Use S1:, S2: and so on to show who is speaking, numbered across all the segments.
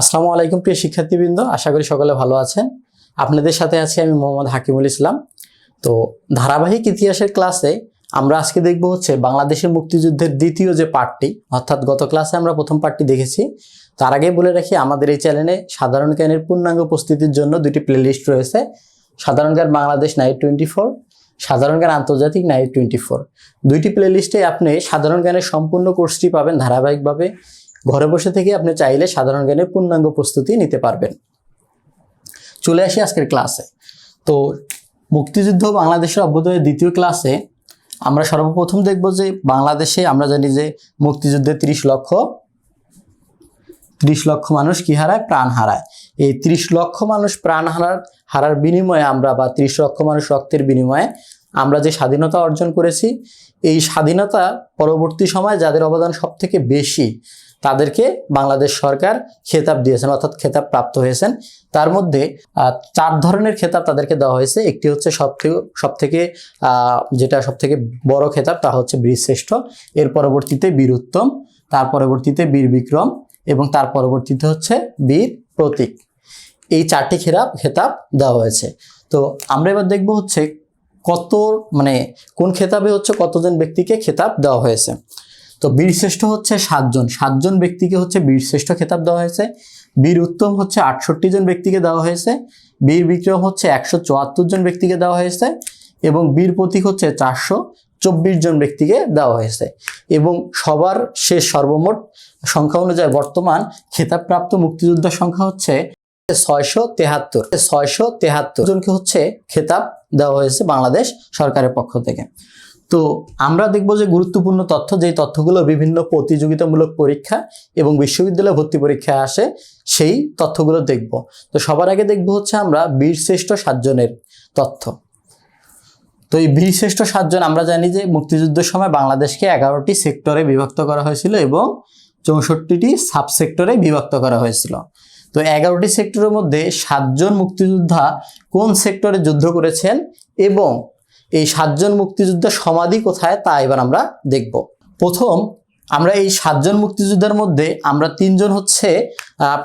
S1: আসসালামু আলাইকুম প্রিয় শিক্ষার্থীবৃন্দ, আশা করি সকলে ভালো আছেন। আপনাদের সাথে আছি আমি মোহাম্মদ হাকিমুল ইসলাম। তো ধারাবাহিক ইতিহাসের ক্লাসে আমরা আজকে দেখব হচ্ছে বাংলাদেশের মুক্তিযুদ্ধের দ্বিতীয় যে পার্টটি অর্থাৎ গত ক্লাসে আমরা প্রথম পার্টটি দেখেছি। তার আগে বলে রাখি, আমাদের এই চ্যানেলে সাধারণ জ্ঞানের পূর্ণাঙ্গ উপস্থিতির জন্য দুটি প্লেলিস্ট রয়েছে। সাধারণ জ্ঞান বাংলাদেশ নাইট টোয়েন্টি ফোর সাধারণ জ্ঞান আন্তর্জাতিক নাইট টোয়েন্টি ফোর দুইটি প্লেলিস্টে আপনি সাধারণ জ্ঞানের সম্পূর্ণ কোর্সটি পাবেন ধারাবাহিকভাবে। ঘরে বসে থেকে আপনি চাইলে সাধারণ জ্ঞানের পূর্ণাঙ্গ প্রস্তুতি নিতে পারবেন। চলে আসি আজকের ক্লাসে তো মুক্তিযুদ্ধ বাংলাদেশের অভ্যুদয়ের দ্বিতীয় ক্লাসে আমরা সর্বপ্রথম দেখব যে বাংলাদেশে আমরা জানি যে মুক্তিযুদ্ধে ত্রিশ লক্ষ ত্রিশ লক্ষ মানুষ কি হারায়? প্রাণ হারায়। এই ত্রিশ লক্ষ মানুষ প্রাণ হারার হারার বিনিময়ে আমরা বা ত্রিশ লক্ষ মানুষ রক্তের বিনিময়ে আমরা যে স্বাধীনতা অর্জন করেছি, এই স্বাধীনতা পরবর্তী সময় যাদের অবদান সব থেকে বেশি তাদেরকে বাংলাদেশ সরকার খেতাব দিয়েছেন, অর্থাৎ খেতাব প্রাপ্ত হয়েছেন। তার মধ্যে চার ধরনের খেতাব তাদেরকে দেওয়া হয়েছে। একটি হচ্ছে সব থেকে সব থেকে যেটা সব থেকে বড় খেতাব, তা হচ্ছে বীরশ্রেষ্ঠ, এর পরবর্তীতে বীর উত্তম তার পরবর্তীতে বীর বিক্রম এবং তার পরবর্তীতে হচ্ছে বীর প্রতীক। এই চারটি খেতাব খেতাব দেওয়া হয়েছে। তো আমরা এবার দেখব হচ্ছে কত মানে কোন খেতাবে হচ্ছে কতজন ব্যক্তিকে খেতাব দেওয়া হয়েছে। তো বীরশ্রেষ্ঠ হচ্ছে সাতজন। সাতজন ব্যক্তিকে হচ্ছে বীরশ্রেষ্ঠ খেতাব দেওয়া হয়েছে। বীর উত্তম হচ্ছে আটষট্টি জন ব্যক্তিকে দেওয়া হয়েছে। বীর বিক্রম হচ্ছে একশো চুয়াত্তর জন ব্যক্তিকে দেওয়া হয়েছে এবং বীর প্রতীক হচ্ছে চারশো চব্বিশ জন ব্যক্তিকে দেওয়া হয়েছে। এবং সবার শেষ সর্বমোট সংখ্যা অনুযায়ী বর্তমান খেতাবপ্রাপ্ত মুক্তিযোদ্ধার সংখ্যা হচ্ছে ছয়শো তেহাত্তর। ছয়শো তেহাত্তর জনকে হচ্ছে খেতাব দেওয়া হয়েছে বাংলাদেশ সরকারের পক্ষ থেকে। তো আমরা দেখব যে গুরুত্বপূর্ণ তথ্য, যেই তথ্যগুলো বিভিন্ন প্রতিযোগিতামূলক পরীক্ষা এবং বিশ্ববিদ্যালয় ভর্তি পরীক্ষায় আসে, সেই তথ্যগুলো দেখব। তো সবার আগে দেখব হচ্ছে আমরা বীরশ্রেষ্ঠ সাতজনের তথ্য। তো এই বীরশ্রেষ্ঠ সাতজন আমরা জানি যে মুক্তিযুদ্ধের সময় বাংলাদেশকে এগারোটি সেক্টরে বিভক্ত করা হয়েছিল এবং চৌষট্টিটি সাব সেক্টরে বিভক্ত করা হয়েছিল। তো এগারোটি সেক্টরের মধ্যে সাতজন মুক্তিযোদ্ধা কোন সেক্টরে যুদ্ধ করেছেন এবং এই সাতজন মুক্তিযোদ্ধার সমাধি কোথায় তা এবার আমরা দেখব। প্রথম, আমরা এই সাতজন মুক্তিযোদ্ধার মধ্যে আমরা তিনজন হচ্ছে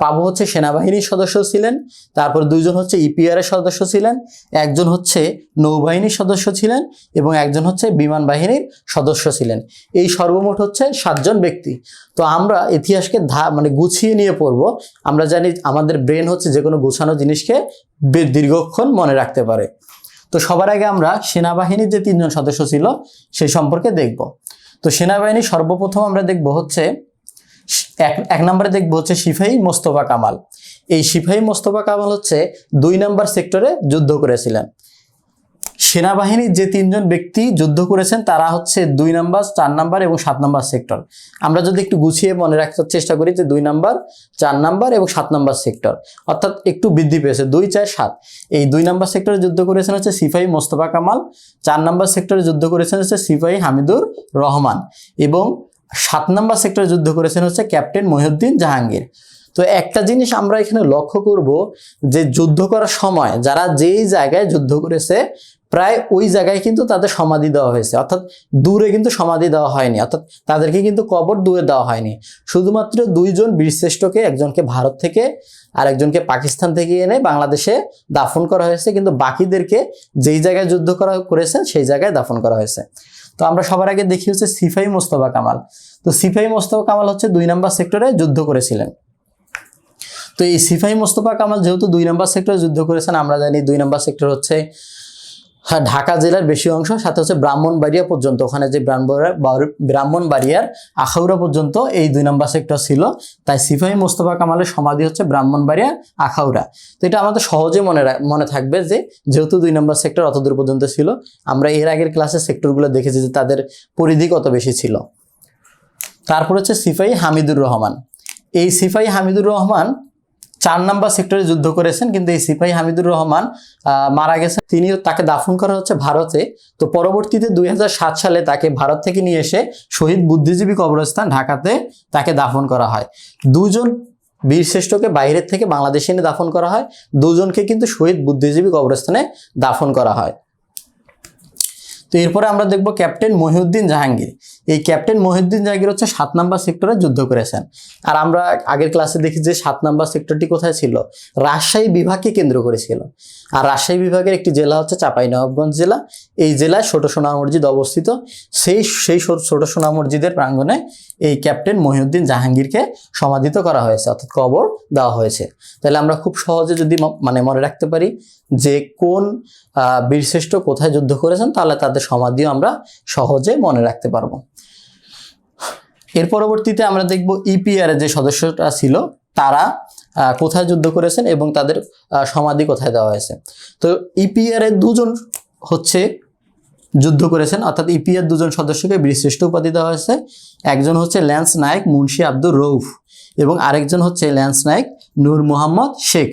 S1: পাবো হচ্ছে সেনাবাহিনীর সদস্য ছিলেন, তারপর দুইজন হচ্ছে ইপিআর এর সদস্য ছিলেন, একজন হচ্ছে নৌবাহিনীর সদস্য ছিলেন এবং একজন হচ্ছে বিমান বাহিনীর সদস্য ছিলেন। এই সর্বমোট হচ্ছে সাতজন ব্যক্তি। তো আমরা ইতিহাসকে ধা মানে গুছিয়ে নিয়ে পড়ব। আমরা জানি আমাদের ব্রেন হচ্ছে যে কোনো গুছানো জিনিসকে দীর্ঘক্ষণ মনে রাখতে পারে। তো সবার আগে আমরা সেনাবাহিনীর যে তিনজন সদস্য ছিল, সে সম্পর্কে দেখব। তো সেনাবাহিনী সর্বপ্রথম আমরা দেখব হচ্ছে, এক এক নম্বরে দেখব হচ্ছে সিফাই মোস্তফা কামাল। এই সিফাই মোস্তফা কামাল হচ্ছে দুই নম্বর সেক্টরে যুদ্ধ করেছিলেন। সেনাবাহিনীর যে তিনজন ব্যক্তি যুদ্ধ করেছেন, তারা হচ্ছে দুই নাম্বার, চার নাম্বার এবং সাত নাম্বার সেক্টর। আমরা যদি একটু গুছিয়ে মনে রাখার চেষ্টা করি যে দুই নাম্বার, চার নাম্বার এবং সাত নাম্বার সেক্টর। অর্থাৎ একটু বৃদ্ধি পেয়েছে, দুই, চার, সাত। এই দুই নাম্বার সেক্টরে যুদ্ধ করেছেন হচ্ছে সিফাই মোস্তফা কামাল, চার নাম্বার সেক্টরে যুদ্ধ করেছেন হচ্ছে সিফাই হামিদুর রহমান এবং সাত নাম্বার সেক্টরে যুদ্ধ করেছেন হচ্ছে ক্যাপ্টেন মহিউদ্দিন জাহাঙ্গীর। তো একটা জিনিস আমরা এখানে লক্ষ্য করব যে যুদ্ধ করার সময় যারা যেই জায়গায় যুদ্ধ করেছে প্রায় ওই জায়গায় কিন্তু তাদের সমাধি দেওয়া হয়েছে। অর্থাৎ দূরে কিন্তু সমাধি দেওয়া হয়নি। অর্থাৎ তাদেরকে কিন্তু কবর দূরে দেওয়া হয়নি। শুধুমাত্র দুইজন বীরশ্রেষ্ঠকে, একজনকে ভারত থেকে, আর একজনকে পাকিস্তান থেকে এনে বাংলাদেশে দাফন করা হয়েছে। কিন্তু বাকিদেরকে যেই জায়গায় যুদ্ধ করা করেছেন, সেই জায়গায় দাফন করা হয়েছে। তো আমরা সবার আগে দেখি হচ্ছে সিফাই মোস্তফা কামাল। তো সিফাই মোস্তফা কামাল হচ্ছে দুই নম্বর সেক্টরে যুদ্ধ করেছিলেন। তো এই সিফাই মোস্তফা কামাল যেহেতু দুই নম্বর সেক্টরে যুদ্ধ করেছেন, আমরা জানি দুই নম্বর সেক্টর হচ্ছে হ্যাঁ ঢাকা জেলার বেশি অংশ, সাথে হচ্ছে ব্রাহ্মণবাড়িয়া পর্যন্ত। ওখানে যে ব্রাহ্মণবাড়িয়া ব্রাহ্মণবাড়িয়ার আখাউড়া পর্যন্ত এই দুই নম্বর সেক্টর ছিল। তাই সিফাই মোস্তফা কামালের সমাধি হচ্ছে ব্রাহ্মণবাড়িয়া, আখাউড়া। তো এটা আমাদের সহজে মনে মনে থাকবে যে, যেহেতু দুই নম্বর সেক্টর অত দূর পর্যন্ত ছিল, আমরা এর আগের ক্লাসে সেক্টরগুলো দেখেছি যে তাদের পরিধি কত বেশি ছিল। তারপর হচ্ছে সিফাই হামিদুর রহমান। এই সিফাই হামিদুর রহমান চার নাম্বার সেক্টরে যুদ্ধ করেছেন, কিন্তু এই সিপাহী হামিদুর রহমান মারা গেছেন। তিনিও তাকে দাফন করা হচ্ছে ভারতে। তো পরবর্তীতে দুই হাজার সাত সালে তাকে ভারত থেকে নিয়ে এসে শহীদ বুদ্ধিজীবী কবরস্থান ঢাকাতে তাকে দাফন করা হয়। দুজন বীরশ্রেষ্ঠকে বাইরের থেকে বাংলাদেশে এনে দাফন করা হয়। দুজনকে কিন্তু শহীদ বুদ্ধিজীবী কবরস্থানে দাফন করা হয়। তো এরপরে আমরা দেখব ক্যাপ্টেন মহিউদ্দিন জাহাঙ্গীর। এই ক্যাপ্টেন মহিউদ্দিন জাহাঙ্গীর হচ্ছে সাত নাম্বার সেক্টরে যুদ্ধ করেছেন। আর আমরা আগের ক্লাসে দেখি যে সাত নাম্বার সেক্টরটি কোথায় ছিল? রাজশাহী বিভাগকে কেন্দ্র করেছিল। আর রাজশাহী বিভাগের একটি জেলা হচ্ছে চাঁপাইনবাবগঞ্জ জেলা। এই জেলায় ছোট সোনা মসজিদ অবস্থিত। সেই সেই ছোট সোনা মসজিদের প্রাঙ্গণে এই ক্যাপ্টেন মহিউদ্দিন জাহাঙ্গীরকে সমাধিত করা হয়েছে, অর্থাৎ কবর দেওয়া হয়েছে। তাহলে আমরা খুব সহজে যদি মানে মনে রাখতে পারি যে কোন বীরশ্রেষ্ঠ কোথায় যুদ্ধ করেছেন, তাহলে তাদের সমাধিও আমরা সহজে মনে রাখতে পারব। এর পরবর্তীতে আমরা দেখব ইপিআর যে সদস্যটা ছিল, তারা কোথায় যুদ্ধ করেছেন এবং তাদের সমাধি কোথায় দেওয়া হয়েছে। তো ইপিআর এর দুজন হচ্ছে যুদ্ধ করেছেন, অর্থাৎ ইপিআর দুজন সদস্যকে বীরশ্রেষ্ঠ উপাধি দেওয়া হয়েছে। একজন হচ্ছে ল্যান্স নায়ক মুন্সি আব্দুর রৌফ এবং আরেকজন হচ্ছে ল্যান্স নায়ক নূর মোহাম্মদ শেখ।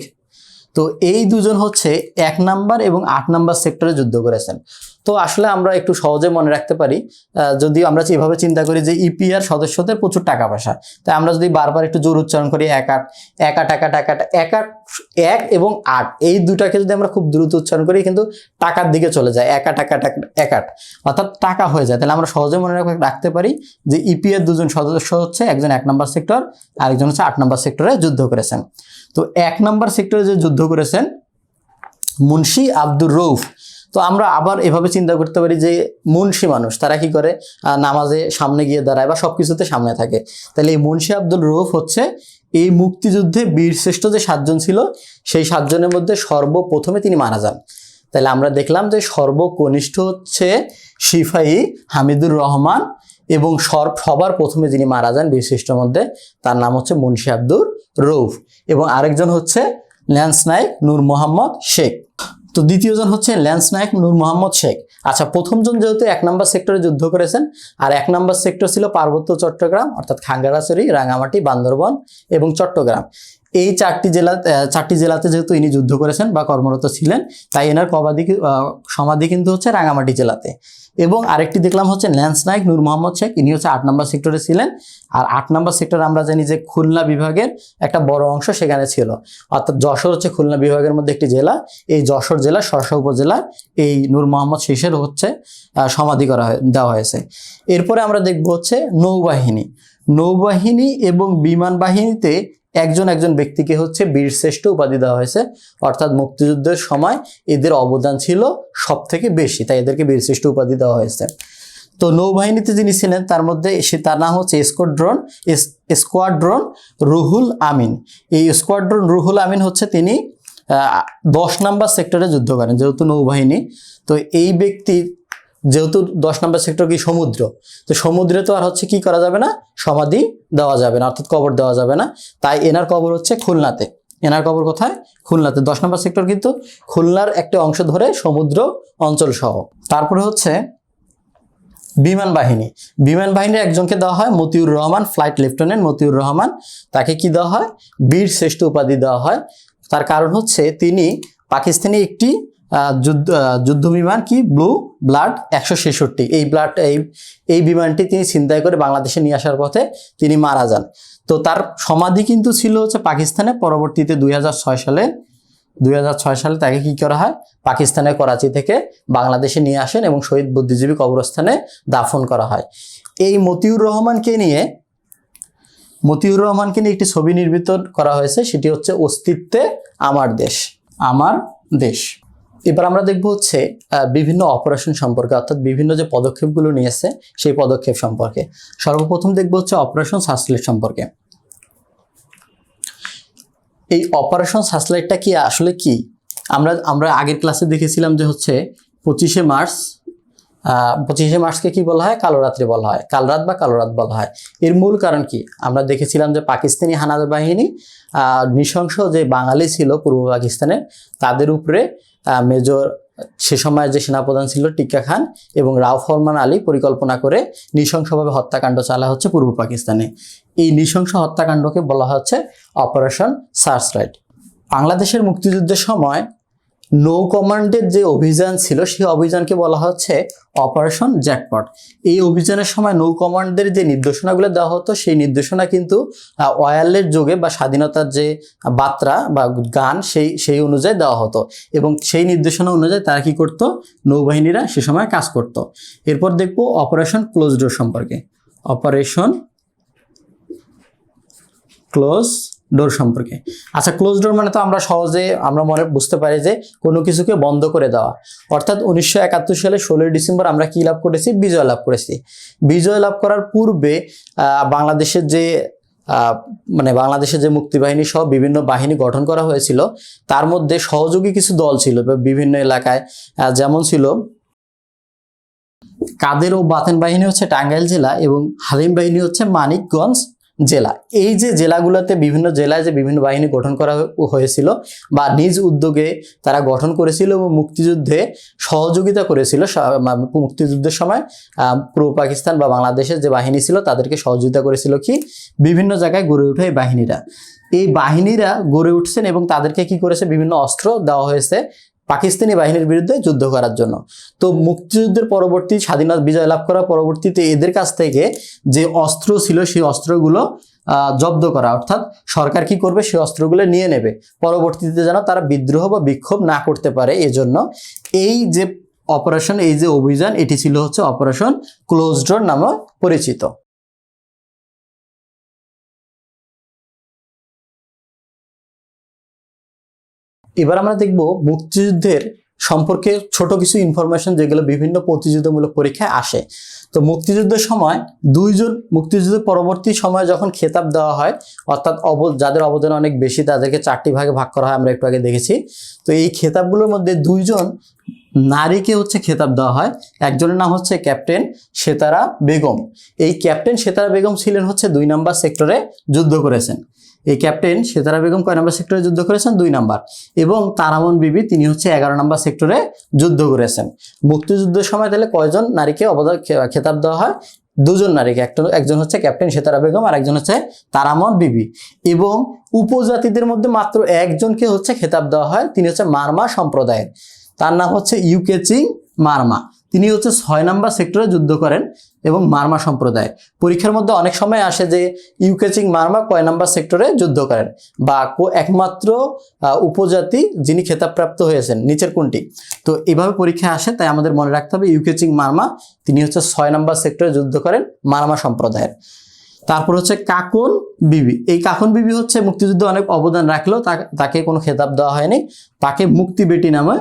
S1: তো এই দুজন হচ্ছে এক নাম্বার এবং আট নাম্বার সেক্টরে যুদ্ধ করেছেন। তো আসলে আমরা একটু সহজে মনে রাখতে পারি যদি আমরা এভাবে চিন্তা করি যে ইপিআর সদস্যদের প্রচুর টাকা পয়সা, তাই আমরা যদি বারবার একটু জোর উচ্চারণ করি এক আট এক আট এক আট এক আট এক আট, এক এবং আট, এই দুটাকে যদি আমরা খুব দ্রুত উচ্চারণ করি কিন্তু টাকার দিকে চলে যায়, এক আট এক আট, এক- আট, অর্থাৎ টাকা হয়ে যায়। তাহলে আমরা সহজে মনে রাখ- রাখতে পারি যে ইপিআর দুজন সদস্য হচ্ছে একজন এক নম্বর সেক্টর, আরেকজন হচ্ছে আট নম্বর সেক্টরে যুদ্ধ করেছেন। তো এক নম্বর সেক্টরে যে যুদ্ধ করেছেন মুন্সি আব্দুর রৌফ তো আমরা আবার এভাবে চিন্তা করতে পারি যে মুন্সি মানুষ, তারা কি করে? নামাজে সামনে গিয়ে দাঁড়ায় বা সব কিছুতে সামনে থাকে। তাহলে এই মুন্সি আব্দুল রৌফ হচ্ছে এই মুক্তিযুদ্ধে বীরশ্রেষ্ঠ যে সাতজন ছিল, সেই সাতজনের মধ্যে সর্বপ্রথমে তিনি মারা যান। তাহলে আমরা দেখলাম যে সর্বকনিষ্ঠ হচ্ছে সিফাই হামিদুর রহমান এবং সর, সবার প্রথমে যিনি মারা যান বীরশ্রেষ্ঠর মধ্যে, তার নাম হচ্ছে মুন্সি আব্দুর রৌফ এবং আরেকজন হচ্ছে ল্যান্স নায়ক নূর মোহাম্মদ শেখ। তো দ্বিতীয়জন হচ্ছে ল্যান্স নায়ক নূর মোহাম্মদ শেখ। আচ্ছা প্রথমজন যেহেতু এক নম্বর সেক্টরে যুদ্ধ করেছেন, আর এক নম্বর সেক্টর ছিল পার্বত্য চট্টগ্রাম, অর্থাৎ খাঙ্গারাছড়ি, রাঙামাটি, বান্দরবন এবং চট্টগ্রাম। এই চারটি জেলা চারটি জেলাতে যেহেতু ইনি যুদ্ধ করেছেন বা কর্মরত ছিলেন, তাই এনার কবাদি সমাধি কিন্তু হচ্ছে রাঙামাটি জেলাতে। এবং আরেকটি দেখলাম হচ্ছে ল্যান্স নায়ক নূর মোহাম্মদ শেখ, ইনি হচ্ছে আট নম্বর সেক্টরে ছিলেন। আর আট নম্বর সেক্টর আমরা জানি যে খুলনা বিভাগের একটা বড় অংশ সেখানে ছিল। অর্থাৎ যশোর হচ্ছে খুলনা বিভাগের মধ্যে একটি জেলা। এই যশোর জেলা শর্ষা উপজেলার এই নূর মোহাম্মদ শেষের হচ্ছে সমাধি করা দেওয়া হয়েছে। এরপরে আমরা দেখব হচ্ছে নৌবাহিনী। নৌবাহিনী এবং বিমান বাহিনীতে একজন একজন ব্যক্তিকে হচ্ছে বীরশ্রেষ্ঠ উপাধি দেওয়া হয়েছে। অর্থাৎ মুক্তিযুদ্ধের সময় এদের অবদান ছিল সব থেকে বেশি, তাই এদেরকে বীরশ্রেষ্ঠ উপাধি দেওয়া হয়েছে। তো নৌবাহিনীতে যিনি ছিলেন, তার মধ্যে সে, তার নাম হচ্ছে স্কোয়াড্রন স্কোয়াড্রন রুহুল আমিন। এই স্কোয়াড্রন রুহুল আমিন হচ্ছে তিনি দশ নাম্বার সেক্টরে যুদ্ধ করেন, যেহেতু নৌবাহিনী। তো এই ব্যক্তি যেহেতু দশ নম্বর সেক্টর কি সমুদ্র, তো সমুদ্রে তো আর হচ্ছে কি করা যাবে না? সমাধি দেওয়া যাবে না, অর্থাৎ কবর দেওয়া যাবে না। তাই এনার কবর হচ্ছে খুলনাতে। এনার কবর কোথায়? খুলনাতে। দশ নম্বর সেক্টর কিন্তু খুলনার একটা অংশ ধরে সমুদ্র অঞ্চল সহ। তারপরে হচ্ছে বিমান বাহিনী। বিমান বাহিনীর একজনকে দেওয়া হয় মতিউর রহমান ফ্লাইট লেফটেন্যান্ট মতিউর রহমান। তাকে কি দেওয়া হয়? বীর শ্রেষ্ঠ উপাধি দেওয়া হয়। তার কারণ হচ্ছে তিনি পাকিস্তানি একটি যুদ্ধ যুদ্ধ বিমান কি? ব্লু ব্লাড একশো ছেষট্টি। এই ব্লাড এই এই বিমানটি তিনি ছিনতাই করে বাংলাদেশে নিয়ে আসার পথে তিনি মারা যান। তো তার সমাধি কিন্তু ছিল হচ্ছে পাকিস্তানে পরবর্তীতে দুই হাজার ছয় সালে। দুই হাজার ছয় সালে তাকে কি করা হয়? পাকিস্তানের করাচি থেকে বাংলাদেশে নিয়ে আসেন এবং শহীদ বুদ্ধিজীবী কবরস্থানে দাফন করা হয়। এই মতিউর রহমানকে নিয়ে, মতিউর রহমানকে নিয়ে একটি ছবি নির্মিত করা হয়েছে, সেটি হচ্ছে অস্তিত্বে আমার দেশ আমার দেশ। এবার আমরা দেখব হচ্ছে বিভিন্ন অপারেশন সম্পর্কে, অর্থাৎ বিভিন্ন যে পদক্ষেপগুলো নিয়েছে, সেই পদক্ষেপ সম্পর্কে। সর্বপ্রথম দেখব হচ্ছে অপারেশন সাসলেট সম্পর্কে। এই অপারেশন সাসলাইটটা কি, আসলে কি? আমরা আমরা আগের ক্লাসে দেখেছিলাম যে হচ্ছে পঁচিশে মার্চ পঁচিশে মার্চকে কি বলা হয়? কালো রাত্রি বলা হয়। কালরাত বা কালো রাত বলা হয়। এর মূল কারণ কি? আমরা দেখেছিলাম যে পাকিস্তানি হানাদার বাহিনী নৃশংস যে বাঙালি ছিল পূর্ব পাকিস্তানের, তাদের উপরে মেজর সে সময় যে সেনাপ্রধান ছিল টিক্কা খান এবং রাও ফরমান আলী পরিকল্পনা করে নৃশংসভাবে হত্যাকাণ্ড চালা হচ্ছে পূর্ব পাকিস্তানে। এই নৃশংস হত্যাকাণ্ডকে বলা হচ্ছে অপারেশন সার্চ রাইট বাংলাদেশের মুক্তিযুদ্ধের সময় নৌ কমান্ডের যে অভিযান ছিল, সেই অভিযানকে বলা হচ্ছে অপারেশন জ্যাকপট এই অভিযানের সময় নৌ কমান্ডের যে নির্দেশনাগুলো দেওয়া হতো, সেই নির্দেশনা কিন্তু ওয়ারলেস যোগে বা স্বাধীনতার যে বার্তা বা গান, সেই সেই অনুযায়ী দেওয়া হতো। এবং সেই নির্দেশনা অনুযায়ী তারা কি করত? নৌবাহিনীরা সে সময় কাজ করত। এরপর দেখব অপারেশন ক্লোজ ডোর সম্পর্কে। অপারেশন ক্লোজ ডোর সম্পর্কে। আচ্ছা ক্লোজ ডোর মানে তো আমরা সহজে, আমরা মনে, বুঝতে পারি যে কোনো কিছুকে বন্ধ করে দেওয়া। অর্থাৎ উনিশশো একাত্তর সালে ষোলোই ডিসেম্বর আমরা কি লাভ করেছি? বিজয় লাভ করেছি। বিজয় লাভ করার পূর্বে বাংলাদেশের যে মানে বাংলাদেশের যে মুক্তিবাহিনী সহ বিভিন্ন বাহিনী গঠন করা হয়েছিল, তার মধ্যে সহযোগী কিছু দল ছিল বিভিন্ন এলাকায় যেমন ছিল কাদের ও বাতেন বাহিনী হচ্ছে টাঙ্গাইল জেলা এবং হালিম বাহিনী হচ্ছে মানিকগঞ্জ জেলা। এই যে জেলাগুলোতে বিভিন্ন জেলায় যে বিভিন্ন বাহিনী গঠন করা হয়েছিল বা নিজ উদ্যোগে তারা গঠন করেছিল এবং মুক্তিযুদ্ধে সহযোগিতা করেছিল মুক্তিযুদ্ধের সময় পূর্ব পাকিস্তান বা বাংলাদেশের যে বাহিনী ছিল তাদেরকে সহযোগিতা করেছিল কি? বিভিন্ন জায়গায় গড়ে উঠে এই বাহিনীরা। এই বাহিনীরা গড়ে উঠছেন এবং তাদেরকে কি করেছে? বিভিন্ন অস্ত্র দেওয়া হয়েছে পাকিস্তানি বাহিনীর বিরুদ্ধে যুদ্ধ করার জন্য। তো মুক্তিযুদ্ধের পরবর্তী স্বাধীনতা বিজয় লাভ করার পরবর্তীতে এদের কাছ থেকে যে অস্ত্র ছিল, সেই অস্ত্রগুলো জব্দ করা। অর্থাৎ সরকার কি করবে? সেই অস্ত্রগুলো নিয়ে নেবে। পরবর্তীতে যেন তারা বিদ্রোহ বা বিক্ষোভ না করতে পারে এজন্য এই যে অপারেশন এই যে অভিযান, এটি ছিল হচ্ছে অপারেশন ক্লোজ নামে পরিচিত। এবার আমরা দেখব মুক্তিযুদ্ধের সম্পর্কে ছোট কিছু ইনফরমেশন যেগুলো বিভিন্ন প্রতিযোগিতামূলক পরীক্ষায় আসে। তো মুক্তিযুদ্ধের সময় দুইজন মুক্তিযুদ্ধের পরবর্তী সময়ে যখন খেতাব দেওয়া হয়, অর্থাৎ অব, যাদের অবদান অনেক বেশি, তাদেরকে চারটি ভাগে ভাগ করা হয়, আমরা একটু আগে দেখেছি। তো এই খেতাবগুলোর মধ্যে দুইজন নারীকে হচ্ছে খেতাব দেওয়া হয়, একজনের নাম হচ্ছে ক্যাপ্টেন সেতারা বেগম। এই ক্যাপ্টেন সেতারা বেগম ছিলেন হচ্ছে দুই নাম্বার সেক্টরে যুদ্ধ করেছেন। এই ক্যাপ্টেন সেতারা বেগম কয় নাম্বার সেক্টরে যুদ্ধ করেছেন? দুই নাম্বার। এবং তারামন বিবি, তিনি হচ্ছে এগারো নাম্বার সেক্টরে যুদ্ধ করেছেন। মুক্তিযুদ্ধের সময় তাহলে কয়জন নারীকে অবদান খেতাব দেওয়া হয়? দুজন নারীকে, একটা একজন হচ্ছে ক্যাপ্টেন সেতারা বেগম আর একজন হচ্ছে তারামন বিবি। এবং উপজাতিদের মধ্যে মাত্র একজনকে হচ্ছে খেতাব দেওয়া হয়, তিনি হচ্ছে মারমা সম্প্রদায়ের। তার নাম হচ্ছে ইউকেচিং মারমা। তিনি হচ্ছে ছয় নাম্বার সেক্টরে যুদ্ধ করেন। এবং মারমা সম্প্রদায়। পরীক্ষার মধ্যে অনেক সময় আসে যে ইউকেচিং মার্মা কয় নাম্বার সেক্টরে যুদ্ধ করেন বা একমাত্র উপজাতি যিনি খেতাবপ্রাপ্ত হয়েছেন, নিচের কোনটি? তো এইভাবে পরীক্ষা আসে তাই আমাদের মনে রাখতে হবে ইউকেচিং মার্মা, তিনি হচ্ছে ছয় নাম্বার সেক্টরে যুদ্ধ করেন মারমা সম্প্রদায়ের। তারপর হচ্ছে কাকন বিবি। এই কাকন বিবি হচ্ছে মুক্তিযুদ্ধে অনেক অবদান রাখলেও তাকে কোনো খেতাব দেওয়া হয়নি। তাকে মুক্তি বেটি নামে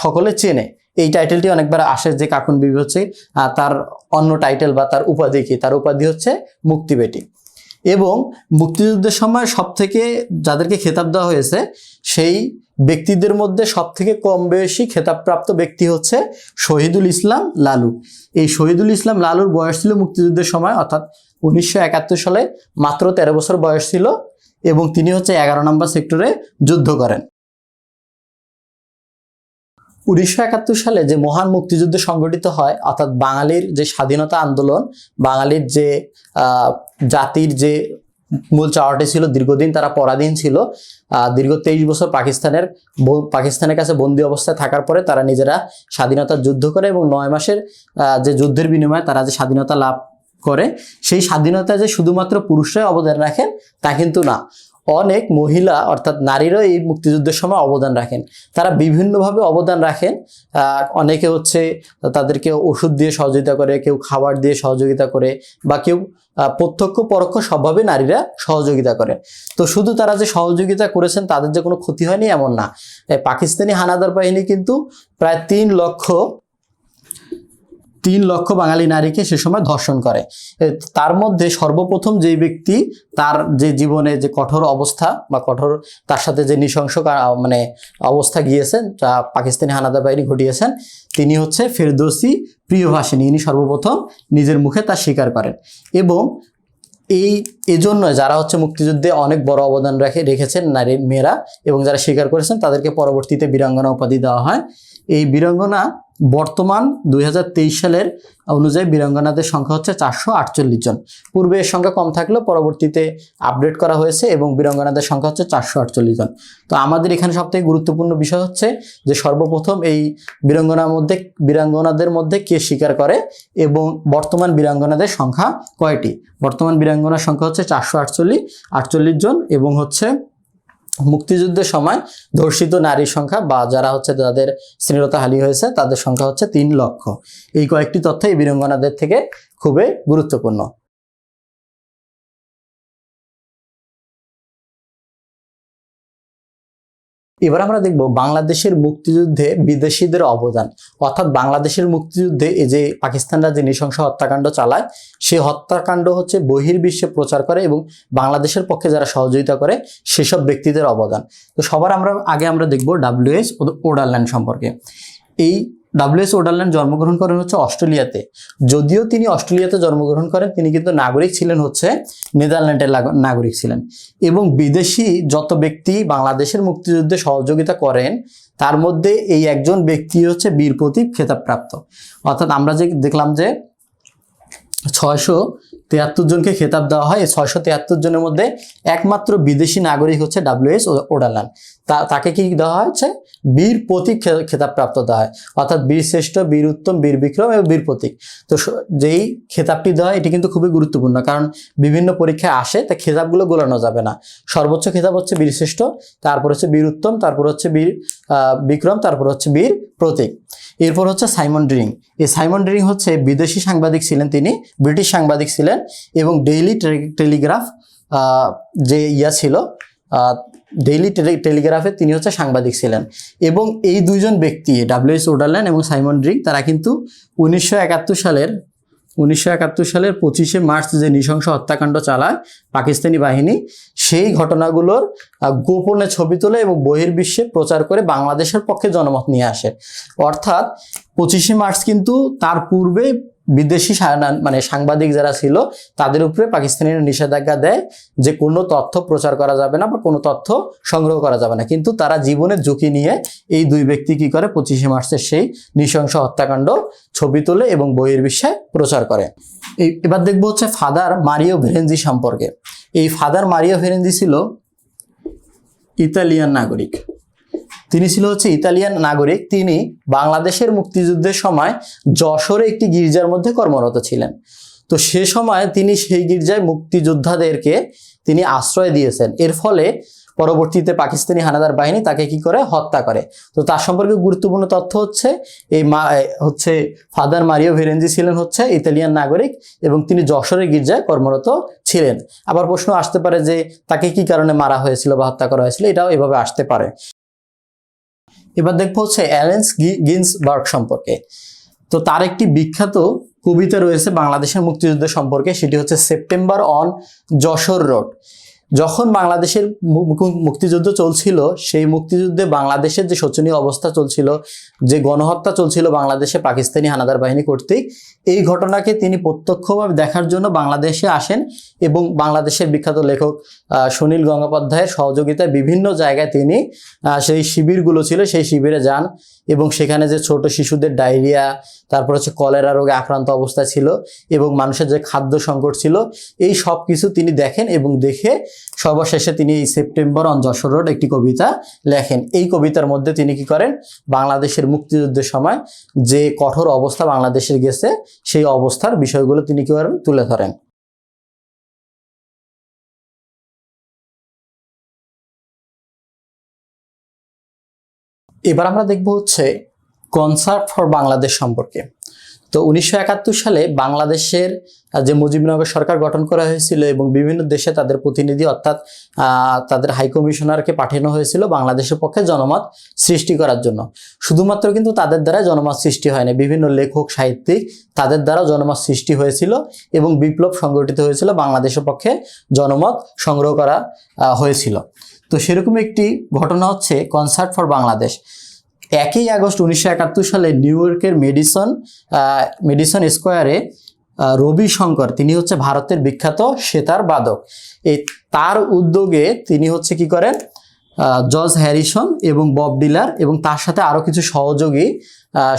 S1: সকলে চেনে। এই টাইটেলটি অনেকবার আসে যে কাকুন বিবি হচ্ছে তার অন্য টাইটেল বা তার উপাধি কি? তার উপাধি হচ্ছে মুক্তি বেটি। এবং মুক্তিযুদ্ধের সময় সব থেকে যাদেরকে খেতাব দেওয়া হয়েছে, সেই ব্যক্তিদের মধ্যে সব থেকে কম বয়সী খেতাবপ্রাপ্ত ব্যক্তি হচ্ছে শহীদুল ইসলাম লালু। এই শহীদুল ইসলাম লালুর বয়স ছিল মুক্তিযুদ্ধের সময়, অর্থাৎ উনিশশো একাত্তর সালে মাত্র তেরো বছর বয়স ছিল এবং তিনি হচ্ছে এগারো নম্বর সেক্টরে যুদ্ধ করেন। উনিশশো একাত্তর সালে যে মহান মুক্তিযুদ্ধ সংগঠিত হয়, অর্থাৎ বাঙালির যে স্বাধীনতা আন্দোলন, বাঙালির যে জাতির যে মূল চাওয়াটি ছিল, দীর্ঘদিন তারা পরাধীন ছিল দীর্ঘ তেইশ বছর পাকিস্তানের পাকিস্তানের কাছে বন্দি অবস্থায় থাকার পরে তারা নিজেরা স্বাধীনতার যুদ্ধ করে এবং নয় মাসের যে যুদ্ধের বিনিময়ে তারা যে স্বাধীনতা লাভ করে, সেই স্বাধীনতায় যে শুধুমাত্র পুরুষরাই অবদান রাখেন, তা কিন্তু না। অনেক মহিলা, অর্থাৎ নারীরাও এই মুক্তিযুদ্ধের সময় অবদান রাখেন। তারা বিভিন্নভাবে অবদান রাখেন। অনেকে হচ্ছে তাদেরকে ওষুধ দিয়ে সহযোগিতা করে, কেউ খাবার দিয়ে সহযোগিতা করে বা কেউ প্রত্যক্ষ পরোক্ষ সবভাবে নারীরা সহযোগিতা করে। তো শুধু তারা যে সহযোগিতা করেছেন তাদের যে কোনো ক্ষতি হয়নি এমন না। পাকিস্তানি হানাদার বাহিনী কিন্তু প্রায় তিন লক্ষ তিন লক্ষ বাঙালি নারীকে সে সময় ধর্ষণ করে। তার মধ্যে সর্বপ্রথম যে ব্যক্তি তার যে জীবনে যে কঠোর অবস্থা বা কঠোর তার সাথে যে নৃশংস মানে অবস্থা গিয়েছেন, যা পাকিস্তানি হানাদার বাহিনী ঘটিয়েছেন, তিনি হচ্ছে ফেরদৌসি প্রিয়ভাষিনী। ইনি সর্বপ্রথম নিজের মুখে তা স্বীকার করেন এবং এই, এজন্য যারা হচ্ছে মুক্তিযুদ্ধে অনেক বড় অবদান রেখে, রেখেছেন নারী মেয়েরা এবং যারা স্বীকার করেছেন, তাদেরকে পরবর্তীতে বীরাঙ্গনা উপাধি দেওয়া হয়। এই বীরাঙ্গনা বর্তমান দু হাজার তেইশ সালের অনুযায়ী বীরাঙ্গনাদের সংখ্যা হচ্ছে চারশো আটচল্লিশ জন। পূর্বে এর সংখ্যা কম থাকলেও পরবর্তীতে আপডেট করা হয়েছে এবং বীরাঙ্গনাদের সংখ্যা হচ্ছে চারশো আটচল্লিশ জন। তো আমাদের এখানে সবথেকে গুরুত্বপূর্ণ বিষয় হচ্ছে যে সর্বপ্রথম এই বীরাঙ্গনার মধ্যে, বীরাঙ্গনাদের মধ্যে কে স্বীকার করে এবং বর্তমান বীরাঙ্গনাদের সংখ্যা কয়টি? বর্তমান বীরাঙ্গনার সংখ্যা হচ্ছে চারশো আটচল্লিশ আটচল্লিশ জন এবং হচ্ছে মুক্তিযুদ্ধের সময় ধর্ষিত নারীর সংখ্যা বা যারা হচ্ছে তাদের শ্রীরতা হালি হয়েছে, তাদের সংখ্যা হচ্ছে তিন লক্ষ। এই কয়েকটি তথ্য এই বীরঙ্গনাদের থেকে খুবই গুরুত্বপূর্ণ। এবার আমরা দেখব বাংলাদেশের মুক্তিযুদ্ধে বিদেশিদের অবদান। অর্থাৎ বাংলাদেশের মুক্তিযুদ্ধে এই যে পাকিস্তানরা যে নৃশংস হত্যাকাণ্ড চালায় সেই হত্যাকাণ্ড হচ্ছে বহির্বিশ্বে প্রচার করে এবং বাংলাদেশের পক্ষে যারা সহযোগিতা করে, সেসব ব্যক্তিদের অবদান। তো সবার আমরা, আগে আমরা দেখব ডাব্লিউএস ওডারল্যান্ড সম্পর্কে। এই ডাব্লিউএস ওডারল্যান্ড জন্মগ্রহণ করেন হচ্ছে অস্ট্রেলিয়াতে। যদিও তিনি অস্ট্রেলিয়াতে জন্মগ্রহণ করেন, তিনি কিন্তু নাগরিক ছিলেন হচ্ছে নেদারল্যান্ডের নাগরিক ছিলেন। এবং বিদেশি যত ব্যক্তি বাংলাদেশের মুক্তিযুদ্ধে সহযোগিতা করেন, তার মধ্যে এই একজন ব্যক্তি হচ্ছে বীর প্রতীপ খেতাবপ্রাপ্ত। অর্থাৎ আমরা যে দেখলাম যে ছয়শো তিয়াত্তর জনকে খেতাব দেওয়া হয়, এই ছয়শো তিয়াত্তর জনের মধ্যে একমাত্র বিদেশি নাগরিক হচ্ছে ডাব্লিউএস ওডালান তা তাকে কি দেওয়া হয়েছে? বীর প্রতীক খে- খেতাবপ্রাপ্ত দেওয়া হয়। অর্থাৎ বীর শ্রেষ্ঠ, বীর উত্তম, বীর বিক্রম এবং বীর প্রতীক। তো যেই খেতাবটি দেওয়া হয়, এটি কিন্তু খুবই গুরুত্বপূর্ণ। কারণ বিভিন্ন পরীক্ষায় আসে, তা খেতাবগুলো গোলানো যাবে না। সর্বোচ্চ খেতাব হচ্ছে বীর শ্রেষ্ঠ, তারপর হচ্ছে বীর উত্তম, তারপর হচ্ছে বীর বিক্রম, তারপর হচ্ছে বীর প্রতীক। এরপর হচ্ছে সাইমন ড্রিং। এই সাইমন ড্রিং হচ্ছে বিদেশি সাংবাদিক ছিলেন তিনি, ব্রিটিশ সাংবাদিক ছিলেন এবং ডেইলি টেলিগ্রাফ যে ইয়া ছিল ডেইলি টেলিগ্রাফে তিনি হচ্ছে সাংবাদিক ছিলেন। এবং এই দুইজন ব্যক্তি ডাব্লিউএস ওডারল্যান্ড এবং সাইমন ড্রিং তারা কিন্তু উনিশশো একাত্তর সালের, উনিশশো একাত্তর সালের পঁচিশে মার্চ যে নৃশংস হত্যাকাণ্ড চালায় পাকিস্তানি বাহিনী, সেই ঘটনাগুলোর গোপনে ছবি তোলে এবং বহির্বিশ্বে প্রচার করে বাংলাদেশের পক্ষে জনমত নিয়ে আসে। অর্থাৎ পঁচিশে মার্চ কিন্তু তার পূর্বে বিদেশি মানে সাংবাদিক যারা ছিল, তাদের উপরে পাকিস্তানিরা নিষেধাজ্ঞা দেয় যে কোনো তথ্য প্রচার করা যাবে না বা কোনো তথ্য সংগ্রহ করা যাবে না। কিন্তু তারা জীবনের ঝুঁকি নিয়ে এই দুই ব্যক্তি কি করে? পঁচিশে মার্চের সেই নৃশংস হত্যাকাণ্ড ছবি তোলে এবং বহির্বিশ্বে প্রচার করে। এই এবার দেখব হচ্ছে ফাদার মারিও ভেরেন্জি সম্পর্কে। এই ফাদার মারিও ভেরেন্জি ছিল ইতালিয়ান নাগরিক। তিনি ছিল হচ্ছে ইতালিয়ান নাগরিক। তিনি বাংলাদেশের মুক্তিযুদ্ধের সময় যশোরে একটি গির্জার মধ্যে কর্মরত ছিলেন। তো সে সময় তিনি সেই গির্জায় মুক্তিযোদ্ধাদেরকে তিনি আশ্রয় দিয়েছেন। এর ফলে পরবর্তীতে পাকিস্তানি হানাদার বাহিনী তাকে কি করে? হত্যা করে। তো তার সম্পর্কে গুরুত্বপূর্ণ তথ্য হচ্ছে, এই মা হচ্ছে ফাদার মারিও ভেরেঞ্জি ছিলেন হচ্ছে ইতালিয়ান নাগরিক এবং তিনি যশোরের গির্জায় কর্মরত ছিলেন। আবার প্রশ্ন আসতে পারে যে তাকে কি কারণে মারা হয়েছিল বা হত্যা করা হয়েছিল? এটাও এভাবে আসতে পারে। এবার দেখব হচ্ছে অ্যালেন্স গিন্সবার্গ সম্পর্কে। তো তার একটি বিখ্যাত কবিতা রয়েছে বাংলাদেশের মুক্তিযুদ্ধ সম্পর্কে, সেটি হচ্ছে সেপ্টেম্বর অন যশোর রোড। যখন বাংলাদেশের মুক্তিযুদ্ধ চলছিল, সেই মুক্তিযুদ্ধে বাংলাদেশের যে শোচনীয় অবস্থা চলছিল, যে গণহত্যা চলছিল বাংলাদেশে পাকিস্তানি হানাদার বাহিনী কর্তৃক, এই ঘটনাকে তিনি প্রত্যক্ষভাবে দেখার জন্য বাংলাদেশে আসেন এবং বাংলাদেশের বিখ্যাত লেখক সুনীল গঙ্গোপাধ্যায়ের সহযোগিতায় বিভিন্ন জায়গায় তিনি সেই শিবিরগুলো ছিল, সেই শিবিরে যান। এবং সেখানে যে ছোট শিশুদের ডায়রিয়া, তারপর হচ্ছে কলেরা রোগে আক্রান্ত অবস্থা ছিল এবং মানুষের যে খাদ্য সংকট ছিল, এই সব কিছু তিনি দেখেন এবং দেখে সর্বশেষে তিনি এই সেপ্টেম্বর অন যশোর রোড একটি কবিতা লেখেন। এই কবিতার মধ্যে তিনি কি করেন? বাংলাদেশের মুক্তিযুদ্ধের সময় যে কঠোর অবস্থা বাংলাদেশের গেছে, সেই অবস্থার বিষয়গুলো তিনি কি করেন? তুলে ধরেন। এবার আমরা দেখব হচ্ছে কনসার্ট ফর বাংলাদেশ সম্পর্কে। তো উনিশশো একাত্তর সালে বাংলাদেশের যে মুজিবনগর সরকার গঠন করা হয়েছিল এবং বিভিন্ন দেশে তাদের প্রতিনিধি অর্থাৎ তাদের হাইকমিশনারকে পাঠানো হয়েছিল বাংলাদেশের পক্ষে জনমত সৃষ্টি করার জন্য। শুধুমাত্র কিন্তু তাদের দ্বারা জনমত সৃষ্টি হয়নি, বিভিন্ন লেখক, সাহিত্যিক তাদের দ্বারা জনমত সৃষ্টি হয়েছিল এবং বিপ্লব সংগঠিত হয়েছিল বাংলাদেশের পক্ষে জনমত সংগ্রহ করা হয়েছিল। তো সেরকম একটি ঘটনা হচ্ছে কনসার্ট ফর বাংলাদেশ। একই আগস্ট উনিশশো একাত্তর সালে নিউ ইয়র্কের মেডিসন মেডিসন স্কোয়ারে রবি শঙ্কর, তিনি হচ্ছে ভারতের বিখ্যাত সেতার বাদক। এই তার উদ্যোগে তিনি হচ্ছে কি করেন? জর্জ হ্যারিসন এবং বব ডিলার এবং তার সাথে আরও কিছু সহযোগী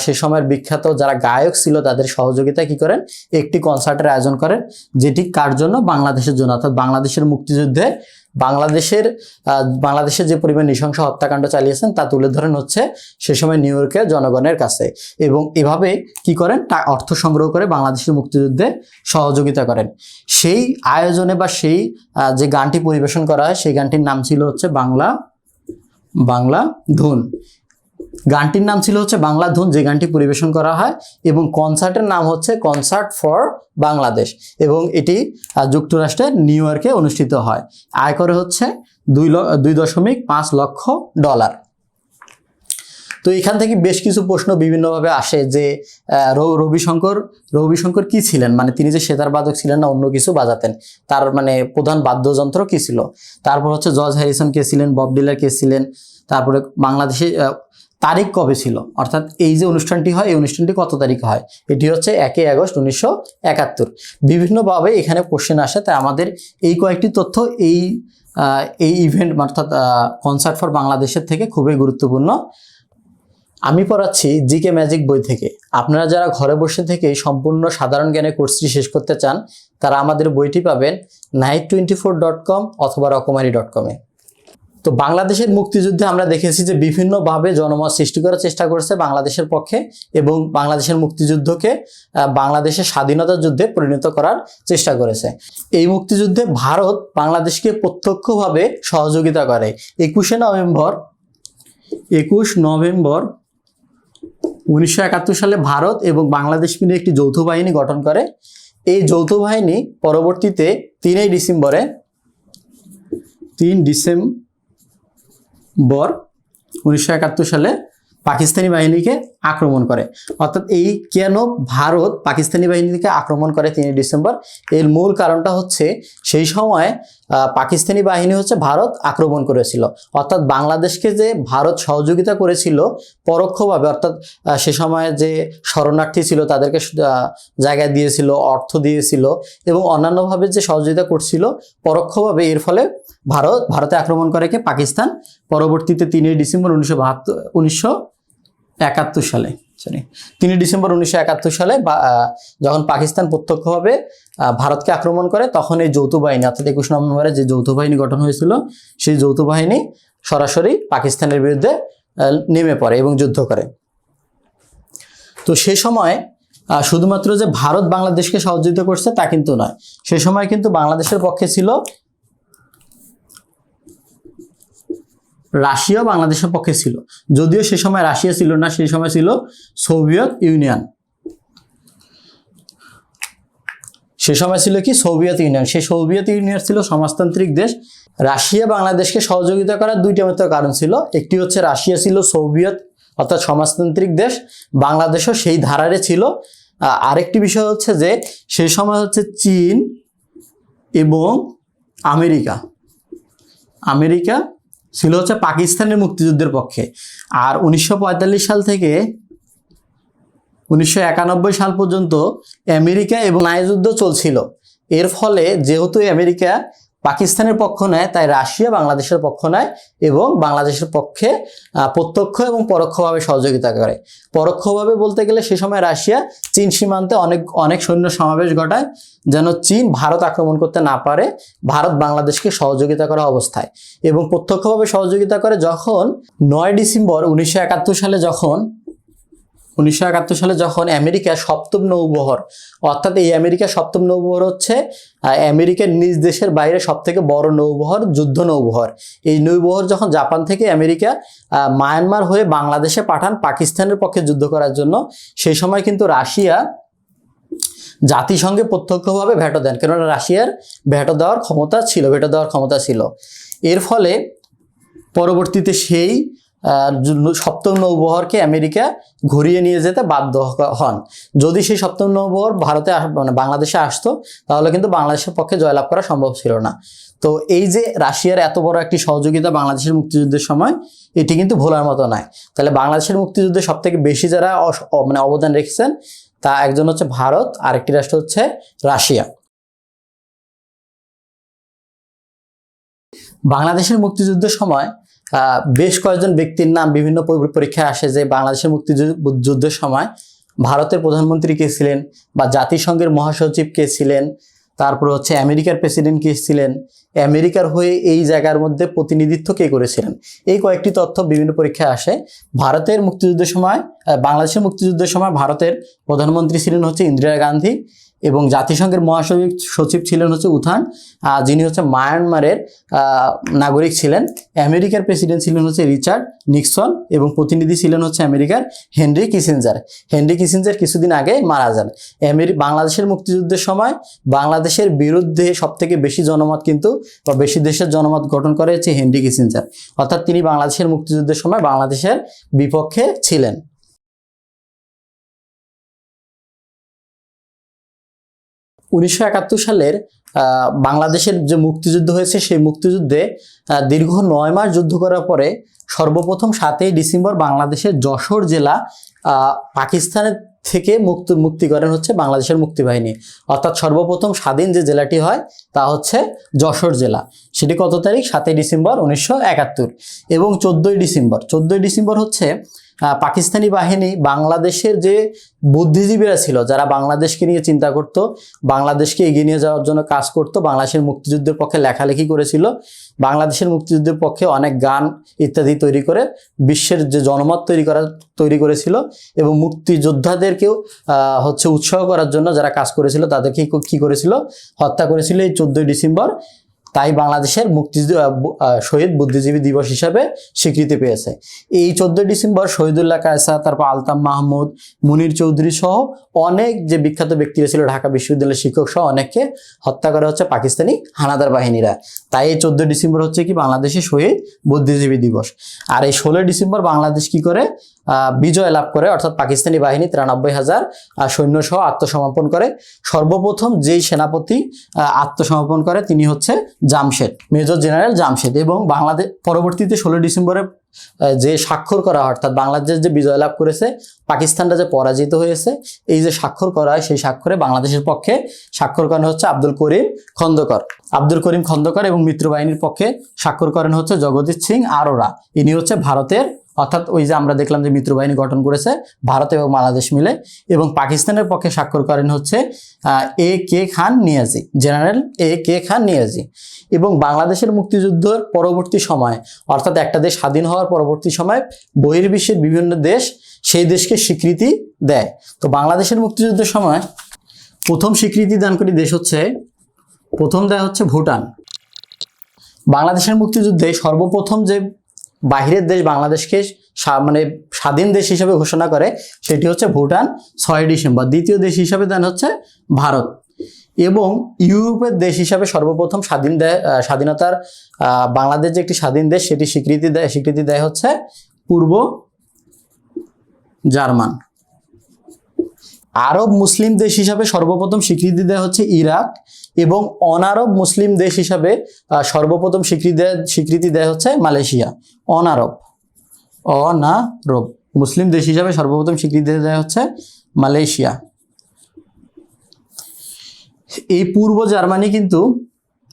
S1: সে সময়ের বিখ্যাত যারা গায়ক ছিল তাদের সহযোগিতা কি করেন? একটি কনসার্টের আয়োজন করেন, যেটি কার জন্য? বাংলাদেশের জন্য। অর্থাৎ বাংলাদেশের মুক্তিযুদ্ধে বাংলাদেশের আহ, বাংলাদেশে যে পরিমাণ নৃশংস হত্যাকাণ্ড চালিয়েছেন তা তুলে ধরেন হচ্ছে সে সময় নিউ ইয়র্কের জনগণের কাছে। এবং এভাবে কি করেন? তা অর্থ সংগ্রহ করে বাংলাদেশের মুক্তিযুদ্ধে সহযোগিতা করেন। সেই আয়োজনে বা সেই যে গানটি পরিবেশন করা হয় সেই গানটির নাম ছিল হচ্ছে বাংলা বাংলা ধুন। গানটির নাম ছিল হচ্ছে বাংলা ধুন, যে গানটি পরিবেশন করা হয়, এবং কনসার্টের নাম হচ্ছে কনসার্ট ফর বাংলাদেশ, এবং এটি যুক্তরাষ্ট্রের নিউ ইয়র্কে অনুষ্ঠিত হয়। আয় করে হচ্ছে দুই দুই দশমিক পাঁচ লক্ষ ডলার। তো এখান থেকে বেশ কিছু প্রশ্ন বিভিন্নভাবে আসে যে রবিশঙ্কর রবিশঙ্কর কি ছিলেন? মানে তিনি যে সেতার বাদক ছিলেন না, অন্য কিছু বাজাতেন। তার মানে প্রধান বাদ্যযন্ত্র কি ছিল? তারপর হচ্ছে জর্জ হ্যারিসন কে ছিলেন, বব ডিলার কে ছিলেন, তারপরে বাংলাদেশে তারিখ কবে ছিল? অর্থাৎ এই যে অনুষ্ঠানটি হয়, এই অনুষ্ঠানটি কত তারিখ হয়? এটি হচ্ছে একই আগস্ট উনিশশো একাত্তর। বিভিন্নভাবে এখানে কোশ্চেন আসে, তাই আমাদের এই কয়েকটি তথ্য এই এই ইভেন্ট অর্থাৎ কনসার্ট ফর বাংলাদেশের থেকে খুবই গুরুত্বপূর্ণ। আমি পড়াচ্ছি জিকে ম্যাজিক বই থেকে। আপনারা যারা ঘরে বসে থেকে সম্পূর্ণ সাধারণ জ্ঞানের কোর্সটি শেষ করতে চান, তারা আমাদের বইটি পাবেন night twenty four dot com অথবা রকমারি ডট কমে তো বাংলাদেশের মুক্তিযুদ্ধে আমরা দেখেছি যে বিভিন্নভাবে জনমত সৃষ্টি করার চেষ্টা করেছে বাংলাদেশের পক্ষে এবং বাংলাদেশের মুক্তিযুদ্ধকে বাংলাদেশের স্বাধীনতা যুদ্ধে পরিণত করার চেষ্টা করেছে। এই মুক্তিযুদ্ধে ভারত বাংলাদেশকে প্রত্যক্ষভাবে সহযোগিতা করে। একুশে নভেম্বর, একুশ নভেম্বর উনিশশো একাত্তর সালে ভারত এবং বাংলাদেশ মিলে একটি যৌথ বাহিনী গঠন করে। এই যৌথ বাহিনী পরবর্তীতে তিনই ডিসেম্বরে, তিন ডিসেম্বর উনিশশো একাত্তর সালে পাকিস্তানি বাহিনীকে আক্রমণ করে। অর্থাৎ এই কেন ভারত পাকিস্তানি বাহিনীকে আক্রমণ করে তিন ডিসেম্বর? এর মূল কারণটা হচ্ছে সেই সময় পাকিস্তানি বাহিনী হচ্ছে ভারত আক্রমণ করেছিল। অর্থাৎ বাংলাদেশকে যে ভারত সহযোগিতা করেছিল পরোক্ষভাবে, অর্থাৎ সে সময়ে যে শরণার্থী ছিল তাদেরকে জায়গা দিয়েছিল, অর্থ দিয়েছিল এবং অন্যান্যভাবে যে সহযোগিতা করছিল পরোক্ষভাবে এর ফলে ভারত, ভারতে আক্রমণ করে কে পাকিস্তান? পরবর্তীতে তিনই ডিসেম্বর উনিশশো বাহাত্তর, উনিশশো একাত্তর সালে সরি তিনই ডিসেম্বর উনিশশো একাত্তর সালে যখন পাকিস্তান প্রত্যক্ষভাবে ভারতকে আক্রমণ করে, তখন এই যৌথ বাহিনী, অর্থাৎ একুশ নভেম্বরে যে যৌথ বাহিনী গঠন হয়েছিল, সেই যৌথ বাহিনী সরাসরি পাকিস্তানের বিরুদ্ধে নেমে পড়ে এবং যুদ্ধ করে। তো সে সময় শুধুমাত্র যে ভারত বাংলাদেশকে সহযোগিতা করছে তা কিন্তু নয়, সে সময় কিন্তু বাংলাদেশের পক্ষে ছিল রাশিয়া বাংলাদেশের পক্ষে ছিল। যদিও সে সময় রাশিয়া ছিল না সেই সময় ছিল সোভিয়েত ইউনিয়ন। সে সময় ছিল কি? Soviet Union. সেই সোভিয়েত ইউনিয়ন ছিল সমাজতান্ত্রিক দেশ। রাশিয়া বাংলাদেশকে সহযোগিতা করার দুইটা মাত্র কারণ ছিল। একটি হচ্ছে রাশিয়া ছিল সোভিয়েত, অর্থাৎ সমাজতান্ত্রিক দেশ। বাংলাদেশও সেই ধারারে ছিল। আরেকটি বিষয় হচ্ছে যে সেই সময় হচ্ছে চীন এবং আমেরিকা। আমেরিকা ছিল হচ্ছে পাকিস্তানের মুক্তিযুদ্ধের পক্ষে। আর উনিশশো পঁয়তাল্লিশ সাল থেকে উনিশশো একানব্বই সাল পর্যন্ত আমেরিকা এবং নায়যুদ্ধ চলছিল। এর ফলে যেহেতু আমেরিকা পাকিস্তানের পক্ষ নেয়, তাই রাশিয়া বাংলাদেশের পক্ষ নেয় এবং বাংলাদেশের পক্ষে প্রত্যক্ষ এবং পরোক্ষভাবে সহযোগিতা করে। পরোক্ষভাবে বলতে গেলে সে সময় রাশিয়া চীন সীমান্তে অনেক অনেক সৈন্য সমাবেশ ঘটায়, যেন চীন ভারত আক্রমণ করতে না পারে, ভারত বাংলাদেশকে সহযোগিতা করা অবস্থায়। এবং প্রত্যক্ষভাবে সহযোগিতা করে যখন নয় ডিসেম্বর উনিশশো একাত্তর সালে যখন উনিশশো একাত্তর সালে যখন আমেরিকা সপ্তম নৌবহর, অর্থাৎ এই আমেরিকা সপ্তম নৌবহর হচ্ছে আমেরিকার নিজ দেশের বাইরে সব থেকে বড় নৌবহর, যুদ্ধ নৌবহর। এই নৌবহর যখন জাপান থেকে আমেরিকা মায়ানমার হয়ে বাংলাদেশে পাঠান, পাকিস্তানের পক্ষে যুদ্ধ করার জন্য, সেই সময় কিন্তু রাশিয়া জাতিসংঘে প্রত্যক্ষভাবে ভেটো দেন। কেননা রাশিয়ার ভেটো দেওয়ার ক্ষমতা ছিল, ভেটো দেওয়ার ক্ষমতা ছিল। এর ফলে পরবর্তীতে সেই সপ্তম নৌবহরকে আমেরিকা ঘুরিয়ে নিয়ে যেতে বাধ্য হন। যদি সেই সপ্তম নৌবহর ভারতে মানে বাংলাদেশে আসতো, তাহলে কিন্তু বাংলাদেশের পক্ষে জয়লাভ করা সম্ভব ছিল না। তো এই যে রাশিয়ার এত বড় একটি সহযোগিতা বাংলাদেশের মুক্তিযুদ্ধের সময়, এটি কিন্তু ভোলার মতো নয়। তাহলে বাংলাদেশের মুক্তিযুদ্ধে সব থেকে বেশি যারা মানে অবদান রেখেছেন, তা একজন হচ্ছে ভারত, আরেকটি রাষ্ট্র হচ্ছে রাশিয়া। বাংলাদেশের মুক্তিযুদ্ধের সময় বেশ কয়েকজন ব্যক্তির নাম বিভিন্ন পরীক্ষায় আসে যে বাংলাদেশের মুক্তিযুদ্ধের সময় ভারতের প্রধানমন্ত্রী কে ছিলেন বা জাতিসংঘের মহাসচিব কে ছিলেন, তারপর হচ্ছে আমেরিকার প্রেসিডেন্ট কে ছিলেন, আমেরিকার হয়ে এই জায়গার মধ্যে প্রতিনিধিত্ব কে করেছিলেন? এই কয়েকটি তথ্য বিভিন্ন পরীক্ষায় আসে। ভারতের মুক্তিযুদ্ধের সময় বাংলাদেশের মুক্তিযুদ্ধের সময় ভারতের প্রধানমন্ত্রী ছিলেন হচ্ছে ইন্দিরা গান্ধী এবং জাতিসংঘের মহাসচিব সচিব ছিলেন হচ্ছে উথান যিনি হচ্ছে মায়ানমারের নাগরিক ছিলেন। আমেরিকার প্রেসিডেন্ট ছিলেন হচ্ছে রিচার্ড নিক্সন এবং প্রতিনিধি ছিলেন হচ্ছে আমেরিকার হেনরি কিসিঞ্জার। হেনরি কিসিঞ্জার কিছুদিন আগে মারা যান। আমেরি, বাংলাদেশের মুক্তিযুদ্ধের সময় বাংলাদেশের বিরুদ্ধে সবথেকে বেশি জনমত কিন্তু, বা বেশি দেশের জনমত গঠন করে হচ্ছে হেনরি কিসিঞ্জার। অর্থাৎ তিনি বাংলাদেশের মুক্তিযুদ্ধের সময় বাংলাদেশের বিপক্ষে ছিলেন। উনিশশো একাত্তর সালের বাংলাদেশের যে মুক্তিযুদ্ধ হয়েছে, সেই মুক্তিযুদ্ধে দীর্ঘ নয় মাস যুদ্ধ করার পরে সর্বপ্রথম সাতই ডিসেম্বর বাংলাদেশের যশোর জেলা পাকিস্তানের থেকে মুক্ত, মুক্তি করেন হচ্ছে বাংলাদেশের মুক্তিবাহিনী। অর্থাৎ সর্বপ্রথম স্বাধীন যে জেলাটি হয়, তা হচ্ছে যশোর জেলা। সেটি কত তারিখ? সাতই ডিসেম্বর উনিশশো একাত্তর। এবং চোদ্দোই ডিসেম্বর। চোদ্দোই ডিসেম্বর হচ্ছে পাকিস্তানি বাহিনী বাংলাদেশের যে বুদ্ধিজীবীরা ছিল, যারা বাংলাদেশকে নিয়ে চিন্তা করত, বাংলাদেশকে এগিয়ে নিয়ে যাওয়ার জন্য কাজ করত, বাংলাদেশের মুক্তিযুদ্ধের পক্ষে লেখালেখি করেছিল, বাংলাদেশের মুক্তিযুদ্ধের পক্ষে অনেক গান ইত্যাদি তৈরি করে, বিশ্বের যে জনমত তৈরি করা, তৈরি করেছিল এবং মুক্তিযোদ্ধাদেরকেও হচ্ছে উৎসাহ করার জন্য যারা কাজ করেছিল, তাদেরকে কি করেছিল? হত্যা করেছিল এই চোদ্দোই ডিসেম্বর। তাই বাংলাদেশের মুক্তিযুদ্ধ আহ, শহীদ বুদ্ধিজীবী দিবস হিসাবে স্বীকৃতি পেয়েছে। এই চোদ্দোই ডিসেম্বর শহীদুল্লাহ কায়সা তারপর আলতাম মাহমুদ মুনির চৌধুরী সহ অনেক যে বিখ্যাত ব্যক্তিরা ছিল ঢাকা বিশ্ববিদ্যালয়ের শিক্ষক সহ অনেককে হত্যা করা হচ্ছে পাকিস্তানি হানাদার বাহিনীরা। তাই এই চোদ্দোই ডিসেম্বর হচ্ছে কি বাংলাদেশের শহীদ বুদ্ধিজীবী দিবস। আর এই ষোলোই ডিসেম্বর বাংলাদেশ কি করে বিজয় লাভ করে অর্থাৎ পাকিস্তানি বাহিনী তিরানব্বই হাজার সৈন্য সহ আত্মসমর্পণ করে। সর্বপ্রথম যেই সেনাপতি আত্মসমর্পণ করে তিনি হচ্ছে জামশেদ, মেজর জেনারেল জামশেদ এবং বাংলাদেশ পরবর্তীতে ষোলো ডিসেম্বরে যে স্বাক্ষর করা হয়, অর্থাৎ বাংলাদেশ যে বিজয় লাভ করেছে, পাকিস্তানটা যে পরাজিত হয়েছে, এই যে স্বাক্ষর করা হয়, সেই স্বাক্ষরে বাংলাদেশের পক্ষে স্বাক্ষর করেন হচ্ছে আব্দুল করিম খন্দকর। আব্দুল করিম খন্দকর এবং মিত্রবাহিনীর পক্ষে স্বাক্ষর করেন হচ্ছে জগদীশ সিং আরোরা। ইনি হচ্ছে ভারতের অর্থাৎ ওই যে আমরা দেখলাম যে মিত্রবাহিনী গঠন করেছে, ভারত এবং বাংলাদেশ মিলে এবং পাকিস্তানের পক্ষে স্বাক্ষর করেন হচ্ছে A K Khan Niazi, general A K Khan Niazi. এবং বাংলাদেশের মুক্তিযুদ্ধের পরবর্তী সময়, অর্থাৎ একটা দেশ স্বাধীন হওয়ার পরবর্তী সময় বহির্বিশ্বের বিভিন্ন দেশ সেই দেশকে স্বীকৃতি দেয়। তো বাংলাদেশের মুক্তিযুদ্ধের সময় প্রথম স্বীকৃতি দানকারী দেশ হচ্ছে, প্রথম দেয় হচ্ছে ভুটান। বাংলাদেশের মুক্তিযুদ্ধে সর্বপ্রথম যে বাহিরের দেশ বাংলাদেশকে মানে স্বাধীন দেশ হিসেবে ঘোষণা করে, সেটি হচ্ছে ভুটান, ছয় ডিসেম্বর। দ্বিতীয় দেশ হিসাবে দেন হচ্ছে ভারত। এবং ইউরোপের দেশ হিসাবে সর্বপ্রথম স্বাধীন দেয় স্বাধীনতার বাংলাদেশ যে একটি স্বাধীন দেশ, সেটি স্বীকৃতি দেয় স্বীকৃতি দেয় হচ্ছে পূর্ব জার্মান। আরব মুসলিম দেশ হিসাবে সর্বপ্রথম স্বীকৃতি দেয় হচ্ছে ইরাক এবং অনারব মুসলিম দেশ হিসাবে সর্বপ্রথম স্বীকৃতি স্বীকৃতি দেয় হচ্ছে মালয়েশিয়া। অনারব। অনারব মুসলিম দেশ হিসাবে সর্বপ্রথম স্বীকৃতি দেয় হচ্ছে মালয়েশিয়া। এই পূর্ব জার্মানি কিন্তু,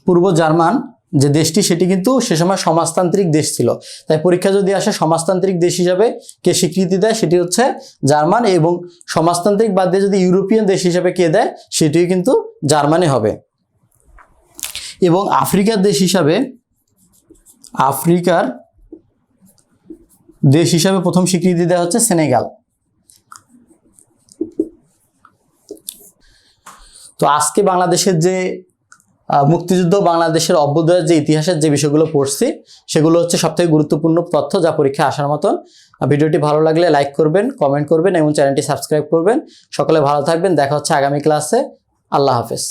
S1: পূর্ব জার্মান যে দেশটি সেটি কিন্তু সে সময় সমাজতান্ত্রিক দেশ ছিল। তাই পরীক্ষা যদি আসে, সমাজতান্ত্রিক দেশ হিসাবে কে স্বীকৃতি দেয় সেটি হচ্ছে জার্মান এবং সমাজতান্ত্রিক বাদ দিয়ে যদি ইউরোপিয়ান দেশ হিসাবে কে দেয়, সেটিও কিন্তু জার্মানি হবে। এবং আফ্রিকার দেশ হিসাবে, আফ্রিকার দেশ হিসাবে প্রথম স্বীকৃতি দেওয়া হচ্ছে সেনেগাল। তো আজকে বাংলাদেশের যে মুক্তিযুদ্ধ বাংলাদেশের অভ্যুদয়ের যে ইতিহাসের যে বিষয়গুলো পড়ছি, সেগুলো হচ্ছে সবথেকে গুরুত্বপূর্ণ তথ্য যা পরীক্ষায় আসার মতন। ভিডিওটি ভালো লাগলে লাইক করবেন কমেন্ট করবেন এবং চ্যানেলটি সাবস্ক্রাইব করবেন। সকলে ভালো থাকবেন, দেখা হচ্ছে আগামী ক্লাসে আল্লাহ হাফেজ।